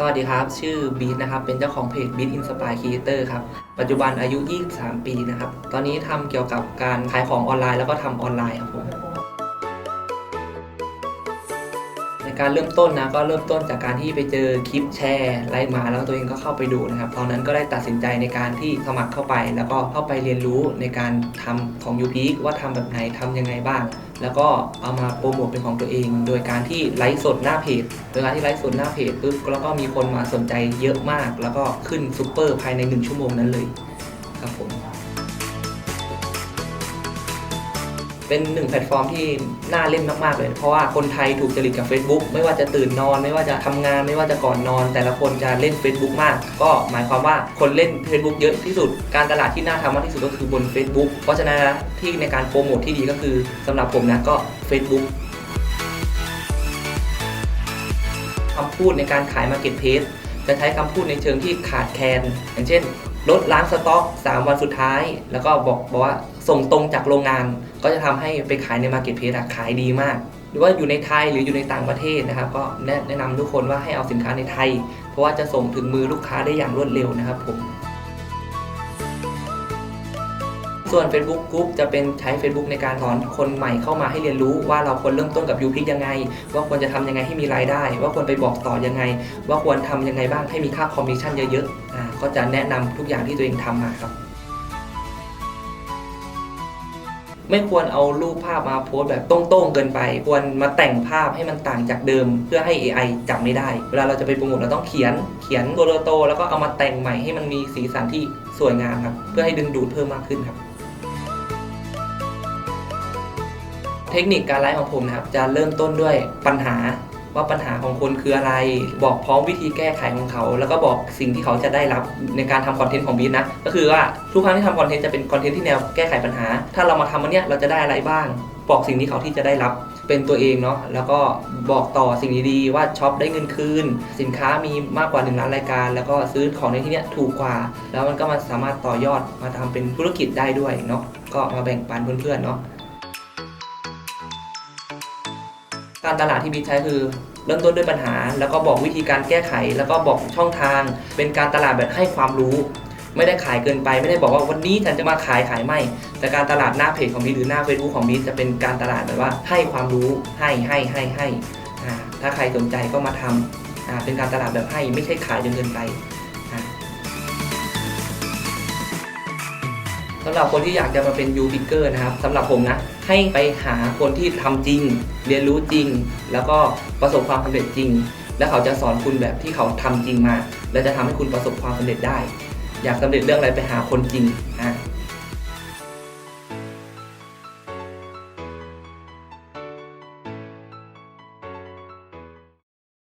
สวัสดีครับ ชื่อบีทนะครับ เป็นเจ้าของเพจ Beat Inspire Creator ครับ ปัจจุบันอายุ 23 ปีนะครับ ตอนนี้ทำเกี่ยวกับการขายของออนไลน์แล้วก็ทำออนไลน์ครับผม การเริ่มต้นนะก็เริ่มต้นจากการที่ไปเจอคลิปแชร์ไล่มาแล้วตัวเองก็เข้าไปดูนะครับตอนนั้นก็ได้ตัดสินใจในการที่สมัครเข้าไป แล้วก็เข้าไปเรียนรู้ในการทำของ u p ว่าทำแบบไหนทำยังไงบ้าง แล้วก็เอามาโปรโมทเป็นของตัวเอง โดยการที่ไลฟ์สดหน้าเพจโดยการที่ไลฟ์สดหน้าเพจปุ๊บแล้วก็มีคนมาสนใจเยอะมาก แล้วก็ขึ้นซูเปอร์ภายใน 1 ชั่วโมงนั้นเลยครับผม เป็นหนึ่งแพลตฟอร์มที่น่าเล่นมาก ๆ เลย เพราะว่าคนไทยถูกจริตกับ Facebook ไม่ว่าจะตื่นนอน ไม่ว่าจะทำงาน ไม่ว่าจะก่อนนอน แต่ละคนจะเล่น Facebook มาก ก็หมายความว่าคนเล่น Facebook เยอะที่สุด การตลาดที่น่าทำมากที่สุดก็คือบน Facebook เพราะฉะนั้นนะที่ในการโปรโมทที่ดีก็คือสำหรับผมนะก็ Facebook คำพูดในการขาย Marketplace จะใช้คำพูดในเชิงที่ขาดแคลนอย่างเช่น ลดล้างสต็อก 3 วันสุดท้าย แล้วก็บอกบอกว่าส่งตรงจากโรงงาน ก็จะทำให้ไปขายใน Marketplace อะขายดีมาก หรือว่าอยู่ในไทยหรืออยู่ในต่างประเทศนะครับ ก็แนะแนะนำทุกคนว่าให้เอาสินค้าในไทย เพราะว่าจะส่งถึงมือลูกค้าได้อย่างรวดเร็วนะครับผม ส่วน Facebook Group จะเป็นใช้ Facebook ในการสอนคนใหม่เข้ามาให้เรียนรู้ว่าเราควรเริ่มต้นกับ u p i c ยังไง ว่าควรจะทำยังไงให้มีรายได้ ว่าควรไปบอกต่อยังไง ว่าควรทำยังไงบ้างให้มีค่าคอมมิชชั่นเยอะๆอ่าก็จะแนะนำทุกอย่างที่ตัวเองทำมาครับไม่ควรเอารูปภาพมาโพสต์แบบโต้งๆเกินไป ควรมาแต่งภาพให้มันต่างจากเดิม เพื่อให้ AI จับไม่ได้ เวลาเราจะไปโปรโมทเราต้องเขียน เขียนตัวโตแล้วก็เอามาแต่งใหม่ให้มันมีสีสันที่สวยงามครับ เพื่อให้ดึงดูดเพิ่มมากขึ้นครับ เทคนิคการไลฟ์ของผมนะครับ จะเริ่มต้นด้วยปัญหาว่าปัญหาของคนคืออะไร บอกพร้อมวิธีแก้ไขของเขา แล้วก็บอกสิ่งที่เขาจะได้รับในการทำคอนเทนต์ของบีทนะ ก็คือว่าทุกครั้งที่ทำคอนเทนต์จะเป็นคอนเทนต์ที่แนวแก้ไขปัญหา ถ้าเรามาทำวันเนี้ยเราจะได้อะไรบ้าง บอกสิ่งที่เขาที่จะได้รับเป็นตัวเองเนาะ แล้วก็บอกต่อสิ่งดีๆว่าช็อปได้เงินคืน สินค้ามีมากกว่า1ล้านรายการ แล้วก็ซื้อของในที่เนี้ยถูกกว่า แล้วมันก็มาสามารถต่อยอดมาทำเป็นธุรกิจได้ด้วยเนาะ ก็มาแบ่งปันเพื่อนๆเนาะ การตลาดที่บีทใช้คือ เริ่มต้นด้วยปัญหา แล้วก็บอกวิธีการแก้ไข แล้วก็บอกช่องทาง เป็นการตลาดแบบให้ความรู้ ไม่ได้ขายเกินไปไม่ได้บอกว่าวันนี้ฉันจะมาขายขายไม่ แต่การตลาดหน้าเพจของบีทหรือหน้า Facebook ของบีทจะเป็นการตลาดแบบว่าให้ความรู้ให้ให้ให้ให้ถ้าใครสนใจก็มาทำเป็นการตลาดแบบให้ไม่ใช่ขายจนเกินไปำหรับคนที่อยากจะมาเป็นยูบิเกอร์นะครับสำหรับผมนะให้ไปหาคนที่ทำจริง เรียนรู้จริง แล้วก็ประสบความสำเร็จจริง แล้วเขาจะสอนคุณแบบที่เขาทำจริงมา และจะทำให้คุณประสบความสำเร็จได้ อยากสำเร็จเรื่องอะไรไปหาคนจริงอะ